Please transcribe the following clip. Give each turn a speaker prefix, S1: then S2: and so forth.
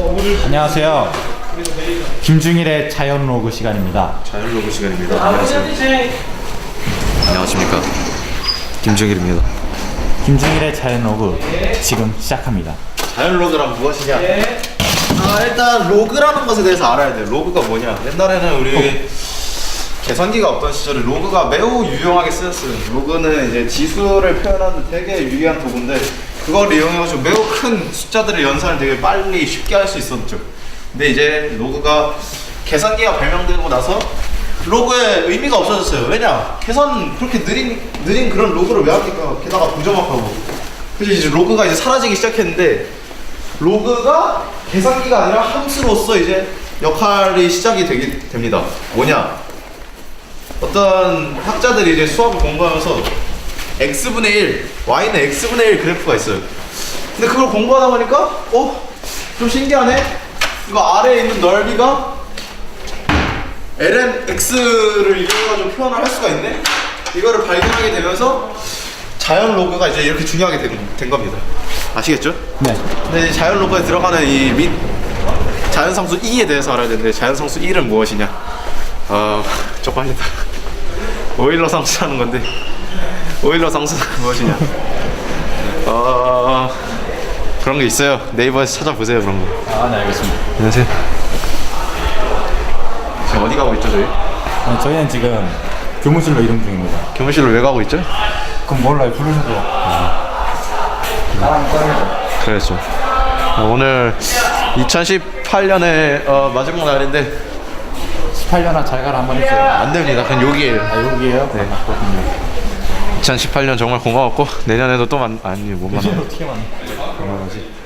S1: 안녕하세요. 김중일의 자연 로그 시간입니다.
S2: 자연 로그 시간입니다. 안녕하세요. 안녕하십니까. 김정일입니다.
S1: 김중일의 자연 로그 지금 시작합니다.
S2: 자연 로그란 무엇이냐? 아, 일단 로그라는 것에 대해서 알아야 돼. 로그가 뭐냐? 옛날에는 우리 계산기가 없던 시절에 로그가 매우 유용하게 쓰였어요. 로그는 이제 지수를 표현하는 되게 유리한 도구인데 그걸 이용해가지고 매우 큰 숫자들의 연산을 되게 빨리 쉽게 할 수 있었죠. 근데 이제 로그가 계산기가 발명되고 나서 로그의 의미가 없어졌어요. 왜냐? 계산 그렇게 느린 느린 그런 로그를 왜 합니까? 게다가 부정확하고. 그래서 이제 로그가 이제 사라지기 시작했는데 로그가 계산기가 아니라 함수로서 이제 역할이 시작이 되게 됩니다. 뭐냐? 어떤 학자들이 이제 수학을 공부하면서 x분의 1, y는 x분의 1 그래프가 있어요. 근데 그걸 공부하다 보니까 어? 좀 신기하네? 이거 아래에 있는 넓이가 ln x를 이용해가지고 표현을 할 수가 있네? 이거를 발견하게 되면서 자연 로그가 이제 이렇게 중요하게 된, 된 겁니다. 아시겠죠?
S1: 네.
S2: 근데 자연 로그에 들어가는 이 밑, 자연 상수 E에 대해서 알아야 되는데 자연 상수 E는 무엇이냐? 어, 쪽팔린다. 오일러 상수라는 건데 오일러 상수는 무엇이냐? 어, 그런 게 있어요. 네이버에서 찾아보세요 그런 거.
S1: 아, 네, 알겠습니다.
S2: 안녕하세요. 지금 어디 가고 있죠 저희?
S1: 어, 저희는 지금 교무실로 이동 중입니다.
S2: 교무실로 왜 가고 있죠?
S1: 그럼 몰라요, 부르셔도. 나랑 꺼내죠.
S2: 그랬죠. 어, 오늘 2018년의 어, 마지막 날인데
S1: 18년아 잘 가라 한번 했어요.
S2: 안 됩니다. 그냥 여기에요.
S1: 아, 여기에요? 네. 아, 그렇군요.
S2: 2018년 정말 고마웠고 내년에도 또 만, 아니 못 만나.
S1: 어떻게 만나?
S2: 뭐지?